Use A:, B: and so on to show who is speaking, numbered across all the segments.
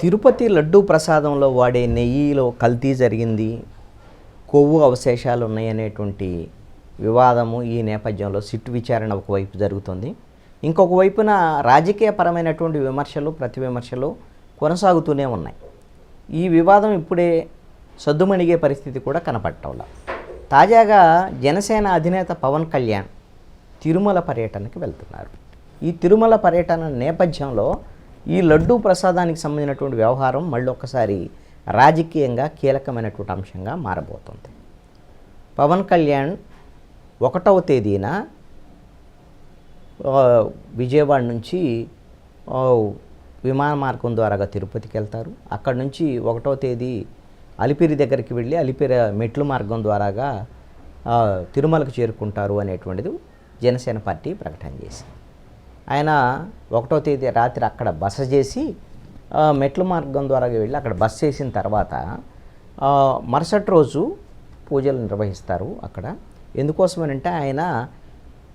A: తిరుపతి లడ్డూ ప్రసాదంలో వాడే నెయ్యిలో కల్తీ జరిగింది. కొవ్వు అవశేషాలు ఉన్నాయనేటువంటి వివాదము ఈ నేపథ్యంలో సిట్టు విచారణ ఒకవైపు జరుగుతుంది. ఇంకొక వైపున రాజకీయపరమైనటువంటి విమర్శలు ప్రతి విమర్శలు కొనసాగుతూనే ఉన్నాయి. ఈ వివాదం ఇప్పుడే సద్దుమణిగే పరిస్థితి కూడా కనపడటంలా. తాజాగా జనసేన అధినేత పవన్ కళ్యాణ్ తిరుమల పర్యటనకి వెళ్తున్నారు. ఈ తిరుమల పర్యటన నేపథ్యంలో ఈ లడ్డూ ప్రసాదానికి సంబంధించినటువంటి వ్యవహారం మళ్ళీ ఒక్కసారి రాజకీయంగా కీలకమైనటువంటి అంశంగా మారబోతుంది. పవన్ కళ్యాణ్ ఒకటవ తేదీన విజయవాడ నుంచి విమాన మార్గం ద్వారాగా తిరుపతికి వెళ్తారు. అక్కడ నుంచి ఒకటవ తేదీ అలిపిరి దగ్గరికి వెళ్ళి అలిపిరి మెట్లు మార్గం ద్వారాగా తిరుమలకు చేరుకుంటారు అనేటువంటిది జనసేన పార్టీ ప్రకటన చేసింది. ఆయన ఒకటో తేదీ రాత్రి అక్కడ బస చేసి మెట్ల మార్గం ద్వారా వెళ్ళి అక్కడ బస చేసిన తర్వాత మరుసటి రోజు పూజలు నిర్వహిస్తారు అక్కడ. ఎందుకోసమనంటే ఆయన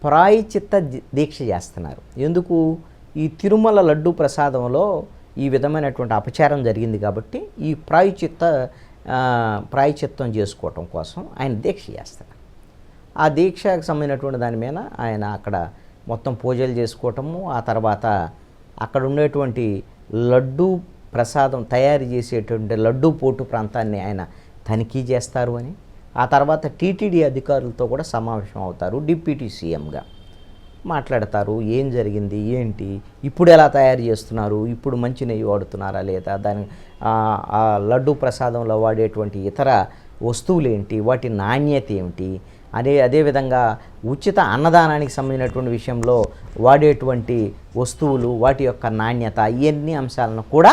A: ప్రాయచిత్త దీక్ష చేస్తున్నారు. ఎందుకు? ఈ తిరుమల లడ్డు ప్రసాదంలో ఈ విధమైనటువంటి అపచారం జరిగింది కాబట్టి ఈ ప్రాయచిత్త ప్రాయచిత్తం చేసుకోవటం కోసం ఆయన దీక్ష చేస్తున్నారు. ఆ దీక్షకు సంబంధించినటువంటి దాని మీద ఆయన అక్కడ మొత్తం పూజలు చేసుకోవటము ఆ తర్వాత అక్కడ ఉండేటువంటి లడ్డు ప్రసాదం తయారు చేసేటువంటి లడ్డు పోటు ప్రాంతాన్ని ఆయన తనిఖీ చేస్తారు అని. ఆ తర్వాత టీటీడీ అధికారులతో కూడా సమావేశం అవుతారు డిప్యూటీ సీఎంగా మాట్లాడతారు ఏం జరిగింది ఏంటి ఇప్పుడు ఎలా తయారు చేస్తున్నారు ఇప్పుడు మంచి నెయ్యి వాడుతున్నారా లేదా దాని ఆ, లడ్డు ప్రసాదంలో వాడేటువంటి ఇతర వస్తువులు ఏంటి వాటి నాణ్యత ఏమిటి అదే అదేవిధంగా ఉచిత అన్నదానానికి సంబంధించినటువంటి విషయంలో వాడేటువంటి వస్తువులు వాటి యొక్క నాణ్యత ఇవన్నీ అంశాలను కూడా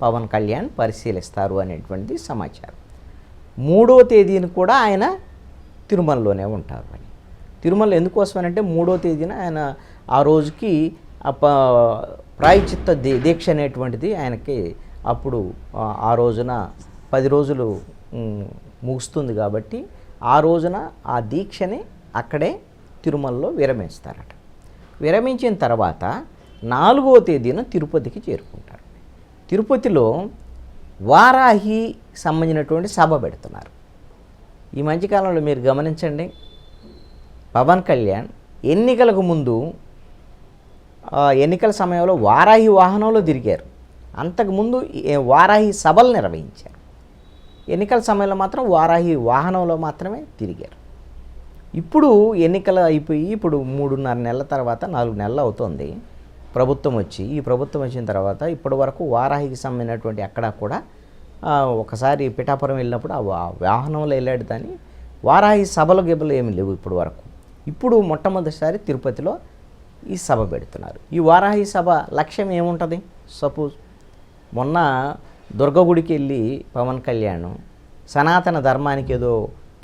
A: పవన్ కళ్యాణ్ పరిశీలిస్తారు అనేటువంటిది సమాచారం. మూడో తేదీని కూడా ఆయన తిరుమలలోనే ఉంటారు అని తిరుమల ఎందుకోసం అంటే మూడో తేదీన ఆయన ఆ రోజుకి ఆ ప- ప్రాయచిత్త దీ- దీక్ష అనేటువంటిది ఆయనకి అప్పుడు ఆ- రోజున పది రోజులు ముగుస్తుంది కాబట్టి ఆ రోజున ఆ దీక్షని అక్కడే తిరుమలలో విరమిస్తారట విరమించిన తర్వాత నాలుగో తేదీన తిరుపతికి చేరుకుంటారు. తిరుపతిలో వారాహి సంబంధించినటువంటి సభ పెడుతున్నారు. ఈ మధ్యకాలంలో మీరు గమనించండి. పవన్ కళ్యాణ్ ఎన్నికలకు ముందు ఎన్నికల సమయంలో వారాహి వాహనంలో తిరిగారు. అంతకుముందు వారాహి సభలు నిర్వహించారు. ఎన్నికల సమయంలో మాత్రం వారాహి వాహనంలో మాత్రమే తిరిగారు. ఇప్పుడు ఎన్నికలు అయిపోయి ఇప్పుడు మూడున్నర నెలల తర్వాత నాలుగు నెలలు అవుతుంది. ప్రభుత్వం వచ్చి ఈ ప్రభుత్వం వచ్చిన తర్వాత ఇప్పటి వరకు వారాహికి సంబంధించినటువంటి అక్కడ కూడా ఒకసారి పిఠాపురం వెళ్ళినప్పుడు ఆ వాహనంలో వెళ్ళాడు దాన్ని వారాహి సభలు గిబలు ఏమి లేవు ఇప్పుడు వరకు. ఇప్పుడు మొట్టమొదటిసారి తిరుపతిలో ఈ సభ పెడుతున్నారు. ఈ వారాహి సభ లక్ష్యం ఏముంటుంది? సపోజ్ మొన్న దుర్గగుడికి వెళ్ళి పవన్ కళ్యాణ్ సనాతన ధర్మానికి ఏదో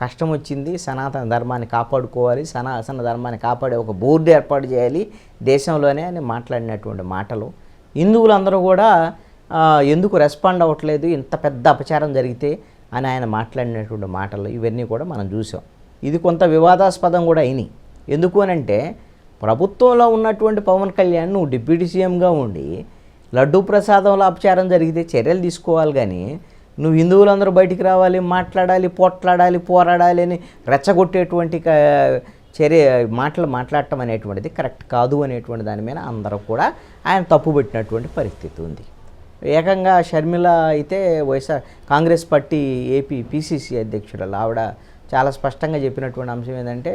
A: కష్టం వచ్చింది సనాతన ధర్మాన్ని కాపాడుకోవాలి సనాతన ధర్మాన్ని కాపాడే ఒక బోర్డు ఏర్పాటు చేయాలి దేశంలోనే అని మాట్లాడినటువంటి మాటలు. హిందువులందరూ కూడా ఎందుకు రెస్పాండ్ అవ్వట్లేదు ఇంత పెద్ద అపచారం జరిగితే అని ఆయన మాట్లాడినటువంటి మాటలు ఇవన్నీ కూడా మనం చూసాం. ఇది కొంత వివాదాస్పదం కూడా అయినాయి. ఎందుకు అని అంటే ప్రభుత్వంలో ఉన్నటువంటి పవన్ కళ్యాణ్ నువ్వు డిప్యూటీ సీఎంగా ఉండి లడ్డూ ప్రసాదంలో అపచారం జరిగితే చర్యలు తీసుకోవాలి కానీ నువ్వు హిందువులందరూ బయటికి రావాలి మాట్లాడాలి పోట్లాడాలి పోరాడాలి అని రెచ్చగొట్టేటువంటి చర్య మాటలు మాట్లాడటం అనేటువంటిది కరెక్ట్ కాదు అనేటువంటి దాని మీద అందరూ కూడా ఆయన తప్పుపెట్టినటువంటి పరిస్థితి ఉంది. ఏకంగా షర్మిల అయితే YSR Congress party AP PCC అధ్యక్షురాలు ఆవిడ చాలా స్పష్టంగా చెప్పినటువంటి అంశం ఏంటంటే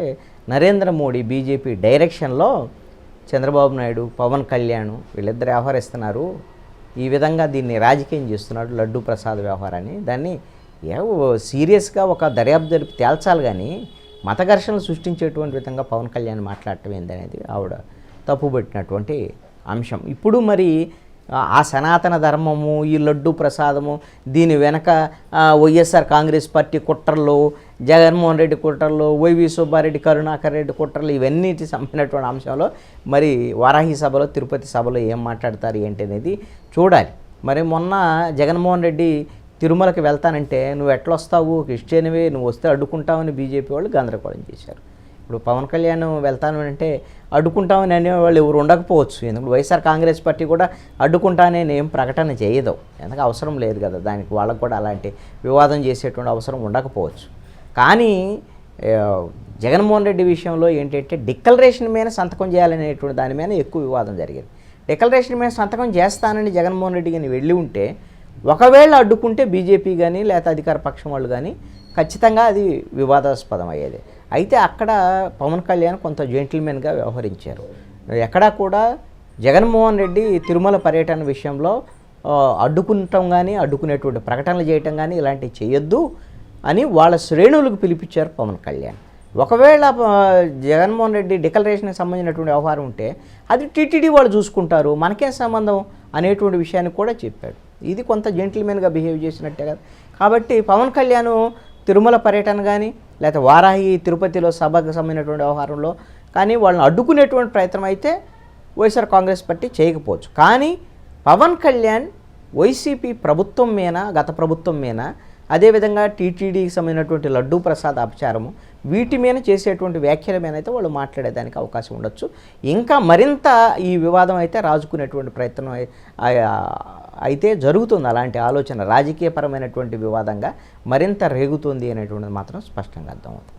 A: నరేంద్ర మోడీ బీజేపీ డైరెక్షన్లో చంద్రబాబు నాయుడు పవన్ కళ్యాణ్ వీళ్ళిద్దరు వ్యవహరిస్తున్నారు. ఈ విధంగా దీన్ని రాజకీయం చేస్తున్నాడు లడ్డు ప్రసాద్ వ్యవహారాన్ని. దాన్ని ఏవో సీరియస్గా ఒక దర్యాప్తు జరిపి తేల్చాలి కానీ మత ఘర్షణలు సృష్టించేటువంటి విధంగా పవన్ కళ్యాణ్ మాట్లాడటం ఏందనేది ఆవిడ తప్పుబట్టినటువంటి అంశం. ఇప్పుడు మరి ఆ- సనాతన ధర్మము ఈ లడ్డు ప్రసాదము దీని వెనక వైఎస్ఆర్ కాంగ్రెస్ పార్టీ కుట్రలు జగన్మోహన్ రెడ్డి కుట్రలు వైవి సుబ్బారెడ్డి కరుణాకర్ రెడ్డి కుట్రలు ఇవన్నిటి సంబంధించినటువంటి అంశంలో మరి వారాహి సభలో తిరుపతి సభలో ఏం మాట్లాడతారు ఏంటి అనేది చూడాలి. మరి మొన్న జగన్మోహన్ రెడ్డి తిరుమలకి వెళ్తానంటే నువ్వు ఎట్లా వస్తావు క్రిస్టియన్వే నువ్వు వస్తే అడ్డుకుంటావని బీజేపీ వాళ్ళు గందరగోళం చేశారు. ఇప్పుడు పవన్ కళ్యాణ్ వెళ్తాను అంటే అడ్డుకుంటామని అనేవాళ్ళు ఎవరు ఉండకపోవచ్చు. ఎందుకంటే వైఎస్ఆర్ కాంగ్రెస్ పార్టీ కూడా అడ్డుకుంటానని ఏం ప్రకటన చేయదు. ఎందుకంటే అవసరం లేదు కదా. దానికి వాళ్ళకు కూడా అలాంటి వివాదం చేసేటువంటి అవసరం ఉండకపోవచ్చు. కానీ జగన్మోహన్ రెడ్డి విషయంలో ఏంటంటే డిక్లరేషన్ మీద సంతకం చేయాలనేటువంటి దాని మీద ఎక్కువ వివాదం జరిగింది. డిక్లరేషన్ మీద సంతకం చేస్తానని జగన్మోహన్ రెడ్డి కానీ వెళ్ళి ఉంటే ఒకవేళ అడ్డుకుంటే బీజేపీ కానీ లేకపోతే అధికార పక్షం వాళ్ళు కానీ ఖచ్చితంగా అది వివాదాస్పదం అయ్యేది. అయితే అక్కడ పవన్ కళ్యాణ్ కొంత జెంటిల్మెన్గా వ్యవహరించారు. ఎక్కడా కూడా జగన్మోహన్ రెడ్డి తిరుమల పర్యటన విషయంలో అడ్డుకుంటాం కానీ అడ్డుకునేటువంటి ప్రకటనలు చేయటం కానీ ఇలాంటివి చేయొద్దు అని వాళ్ళ శ్రేణులకు పిలిపించారు పవన్ కళ్యాణ్. ఒకవేళ జగన్మోహన్ రెడ్డి డిక్లరేషన్కి సంబంధించినటువంటి వ్యవహారం ఉంటే అది టీటీడీ వాళ్ళు చూసుకుంటారు. మనకేం సంబంధం అనేటువంటి విషయాన్ని కూడా చెప్పాడు. ఇది కొంత జెంటిల్మెన్గా బిహేవ్ చేసినట్టే కదా. కాబట్టి పవన్ కళ్యాణ్ తిరుమల పర్యటన కానీ లేకపోతే వారాహి తిరుపతిలో సభకు సంబంధించినటువంటి వ్యవహారంలో కానీ వాళ్ళని అడ్డుకునేటువంటి ప్రయత్నం అయితే వైఎస్ఆర్ కాంగ్రెస్ పార్టీ చేయకపోవచ్చు. కానీ పవన్ కళ్యాణ్ వైసీపీ ప్రభుత్వం మీద గత ప్రభుత్వం మీద అదేవిధంగా టీటీడీకి సంబంధించినటువంటి లడ్డూ ప్రసాద్ అపచారము వీటి మీద చేసేటువంటి వ్యాఖ్యల మీద అయితే వాళ్ళు మాట్లాడేదానికి అవకాశం ఉండొచ్చు. ఇంకా మరింత ఈ వివాదం అయితే రాజుకునేటువంటి ప్రయత్నం అయితే జరుగుతుంది. అలాంటి ఆలోచన రాజకీయపరమైనటువంటి వివాదంగా మరింత రేగుతుంది అనేటువంటిది మాత్రం స్పష్టంగా అర్థమవుతుంది.